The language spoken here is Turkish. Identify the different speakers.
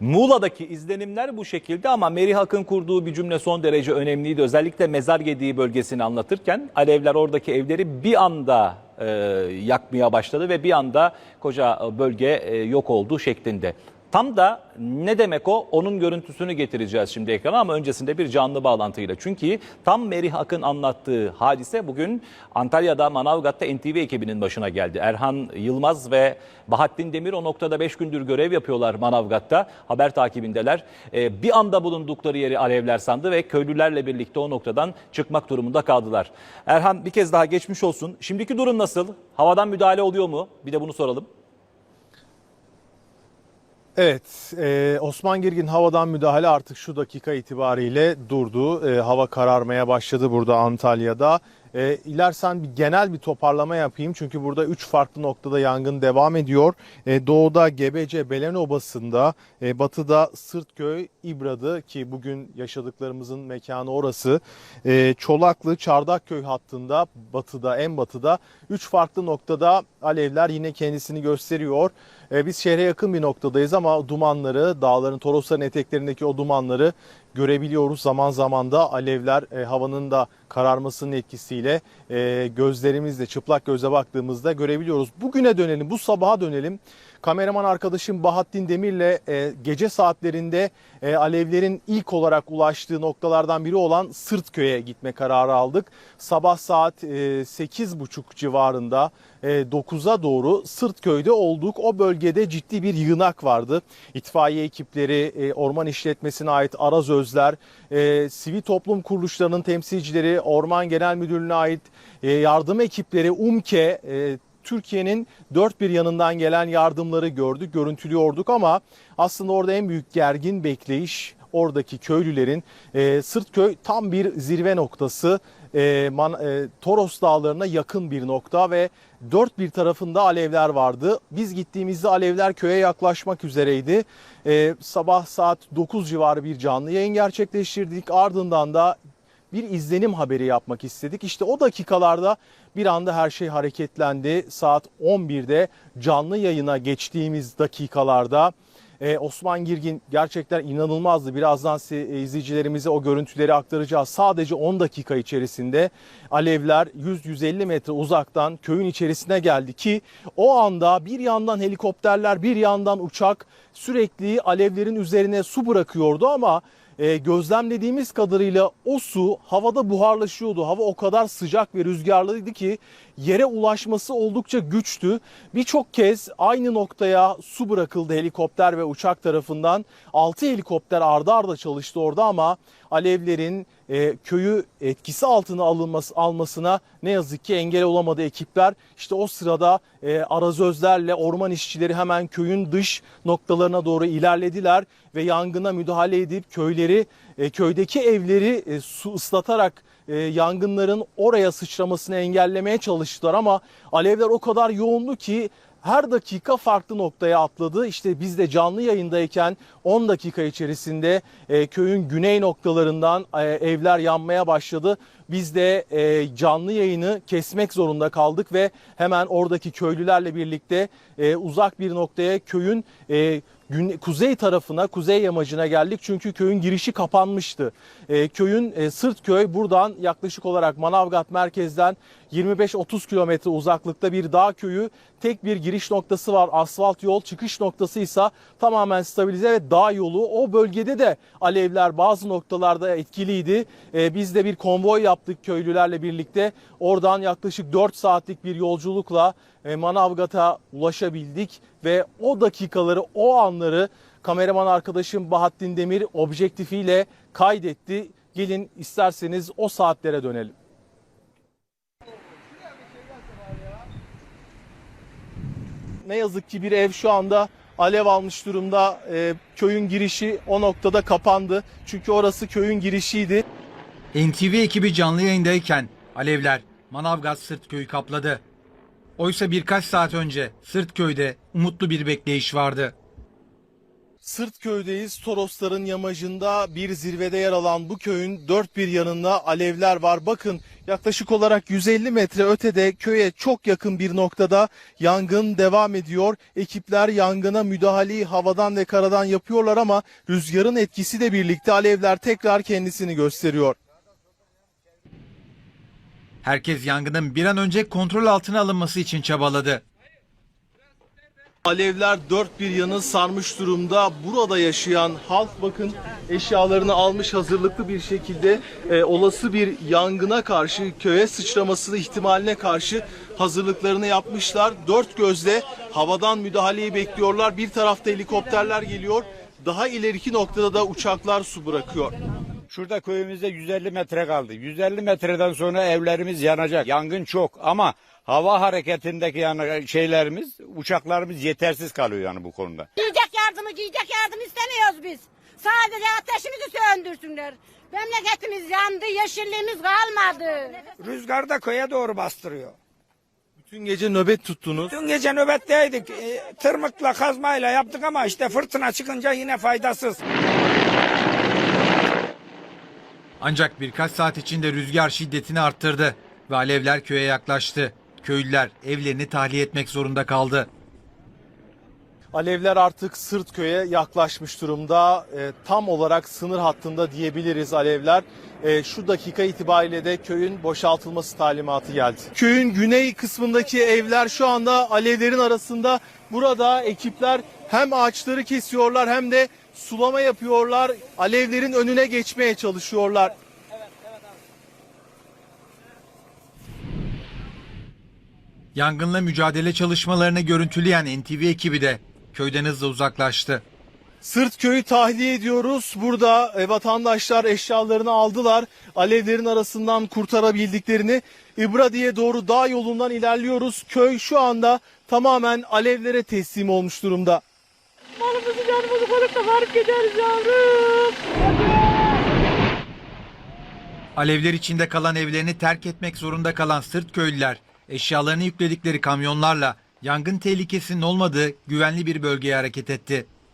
Speaker 1: Muğla'daki izlenimler bu şekilde ama Merih Akın kurduğu bir cümle son derece önemliydi. Özellikle mezar gediği bölgesini anlatırken alevler oradaki evleri bir anda e, yakmaya başladı ve bir anda koca bölge e, yok oldu şeklinde. Tam da ne demek o? Onun görüntüsünü getireceğiz şimdi ekrana ama öncesinde bir canlı bağlantıyla. Çünkü tam Merih Akın anlattığı hadise bugün Antalya'da Manavgat'ta NTV ekibinin başına geldi. Erhan Yılmaz ve Bahattin Demir o noktada 5 gündür görev yapıyorlar Manavgat'ta. Haber takibindeler. Ee, bir anda bulundukları yeri alevler sandı ve köylülerle birlikte o noktadan çıkmak durumunda kaldılar. Erhan bir kez daha geçmiş olsun. Şimdiki durum nasıl? Havadan müdahale oluyor mu? Bir de bunu soralım.
Speaker 2: Evet, e, Osman Girgin havadan müdahale artık şu dakika itibariyle durdu. E, hava kararmaya başladı burada Antalya'da. E, ilersen bir genel bir toparlama yapayım çünkü burada 3 farklı noktada yangın devam ediyor. E, doğuda Gebece, Belen Obası'nda, e, batıda Sırtköy, İbradı ki bugün yaşadıklarımızın mekanı orası. E, Çolaklı, Çardakköy hattında batıda, en batıda 3 farklı noktada alevler yine kendisini gösteriyor. E, biz şehre yakın bir noktadayız ama dumanları, dağların, Torosların eteklerindeki o dumanları görebiliyoruz. Zaman zaman da alevler e, havanın da kararmasının etkisiyle e, gözlerimizle çıplak göze baktığımızda görebiliyoruz. Bugüne dönelim, bu sabaha dönelim. Kameraman arkadaşım Bahattin Demir'le e, gece saatlerinde e, alevlerin ilk olarak ulaştığı noktalardan biri olan Sırtköy'e gitme kararı aldık. Sabah saat e, 8.30 civarında e, 9'a doğru Sırtköy'de olduk. O bölgede ciddi bir yığınak vardı. İtfaiye ekipleri, e, orman işletmesine ait arazözler, e, sivil toplum kuruluşlarının temsilcileri, Orman Genel Müdürlüğü'ne ait e, yardım ekipleri, UMKE, e, Türkiye'nin dört bir yanından gelen yardımları gördük, görüntülüyorduk ama aslında orada en büyük gergin bekleyiş oradaki köylülerin e, Sırtköy tam bir zirve noktası. E, Man, e, Toros Dağları'na yakın bir nokta ve dört bir tarafında alevler vardı. Biz gittiğimizde alevler köye yaklaşmak üzereydi. E, sabah saat 9 civarı bir canlı yayın gerçekleştirdik. Ardından da bir izlenim haberi yapmak istedik. İşte o dakikalarda bir anda her şey hareketlendi. Saat 11'de canlı yayına geçtiğimiz dakikalarda ee, Osman Girgin gerçekten inanılmazdı. Birazdan e, izleyicilerimize o görüntüleri aktaracağız. Sadece 10 dakika içerisinde alevler 100-150 metre uzaktan köyün içerisine geldi ki o anda bir yandan helikopterler bir yandan uçak sürekli alevlerin üzerine su bırakıyordu ama e, gözlemlediğimiz kadarıyla o su havada buharlaşıyordu. Hava o kadar sıcak ve rüzgarlıydı ki yere ulaşması oldukça güçtü. Birçok kez aynı noktaya su bırakıldı helikopter ve uçak tarafından. 6 helikopter ardı arda çalıştı orada ama alevlerin e, köyü etkisi altına alınması almasına ne yazık ki engel olamadı ekipler. İşte o sırada e, arazözlerle orman işçileri hemen köyün dış noktalarına doğru ilerlediler ve yangına müdahale edip köyleri e, köydeki evleri e, su ıslatarak e, yangınların oraya sıçramasını engellemeye çalıştılar ama alevler o kadar yoğundu ki her dakika farklı noktaya atladı. İşte biz de canlı yayındayken 10 dakika içerisinde e, köyün güney noktalarından e, evler yanmaya başladı. Biz de e, canlı yayını kesmek zorunda kaldık ve hemen oradaki köylülerle birlikte e, uzak bir noktaya köyün e, kuzey tarafına, kuzey yamacına geldik. Çünkü köyün girişi kapanmıştı. E, köyün e, Sırtköy buradan yaklaşık olarak Manavgat merkezden 25-30 kilometre uzaklıkta bir dağ köyü. Tek bir giriş noktası var. Asfalt yol. Çıkış noktası ise tamamen stabilize ve dağ yolu. O bölgede de alevler bazı noktalarda etkiliydi. E, biz de bir konvoy yaptık köylülerle birlikte. Oradan yaklaşık 4 saatlik bir yolculukla e, Manavgat'a ulaşabildik ve o dakikaları, o anları kameraman arkadaşım Bahattin Demir objektifiyle kaydetti. Gelin isterseniz o saatlere dönelim. Ne yazık ki bir ev şu anda alev almış durumda. E, köyün girişi o noktada kapandı. Çünkü orası köyün girişiydi.
Speaker 3: NTV ekibi canlı yayındayken alevler Manavgat Sırtköy'ü kapladı. Oysa birkaç saat önce Sırtköy'de umutlu bir bekleyiş vardı.
Speaker 2: Sırtköy'deyiz. Torosların yamacında bir zirvede yer alan bu köyün dört bir yanında alevler var. Bakın Yaklaşık olarak 150 metre ötede köye çok yakın bir noktada yangın devam ediyor. Ekipler yangına müdahaleyi havadan ve karadan yapıyorlar ama rüzgarın etkisiyle birlikte alevler tekrar kendisini gösteriyor.
Speaker 3: Herkes yangının bir an önce kontrol altına alınması için çabaladı.
Speaker 2: Alevler dört bir yanı sarmış durumda. Burada yaşayan halk bakın eşyalarını almış hazırlıklı bir şekilde e, olası bir yangına karşı köye sıçraması ihtimaline karşı hazırlıklarını yapmışlar. Dört gözle havadan müdahaleyi bekliyorlar. Bir tarafta helikopterler geliyor. Daha ileriki noktada da uçaklar su bırakıyor.
Speaker 4: Şurada köyümüzde 150 metre kaldı. 150 metreden sonra evlerimiz yanacak. Yangın çok ama hava hareketindeki yani şeylerimiz, uçaklarımız yetersiz kalıyor yani bu konuda.
Speaker 5: Yiyecek yardımı, giyecek yardım istemiyoruz biz. Sadece ateşimizi söndürsünler. Memleketimiz yandı, yeşilliğimiz kalmadı.
Speaker 6: Rüzgar da köye doğru bastırıyor.
Speaker 2: Bütün gece nöbet tuttunuz.
Speaker 6: Dün gece nöbetteydik. E, tırmıkla kazmayla yaptık ama işte fırtına çıkınca yine faydasız.
Speaker 3: Ancak birkaç saat içinde rüzgar şiddetini arttırdı ve alevler köye yaklaştı. Köylüler evlerini tahliye etmek zorunda kaldı.
Speaker 2: Alevler artık Sırtköy'e yaklaşmış durumda. E, tam olarak sınır hattında diyebiliriz alevler. E, şu dakika itibariyle de köyün boşaltılması talimatı geldi. Köyün güney kısmındaki evler şu anda alevlerin arasında. Burada ekipler hem ağaçları kesiyorlar hem de sulama yapıyorlar. Alevlerin önüne geçmeye çalışıyorlar.
Speaker 3: Yangınla mücadele çalışmalarını görüntüleyen NTV ekibi de köyden hızla uzaklaştı.
Speaker 2: Sırt köyü tahliye ediyoruz. Burada e, vatandaşlar eşyalarını aldılar. Alevlerin arasından kurtarabildiklerini İbradi'ye doğru dağ yolundan ilerliyoruz. Köy şu anda tamamen alevlere teslim olmuş durumda.
Speaker 5: Malımızı canımızı korup da varıp yavrum.
Speaker 3: Alevler içinde kalan evlerini terk etmek zorunda kalan Sırt köylüler eşyalarını yükledikleri kamyonlarla yangın tehlikesinin olmadığı güvenli bir bölgeye hareket etti.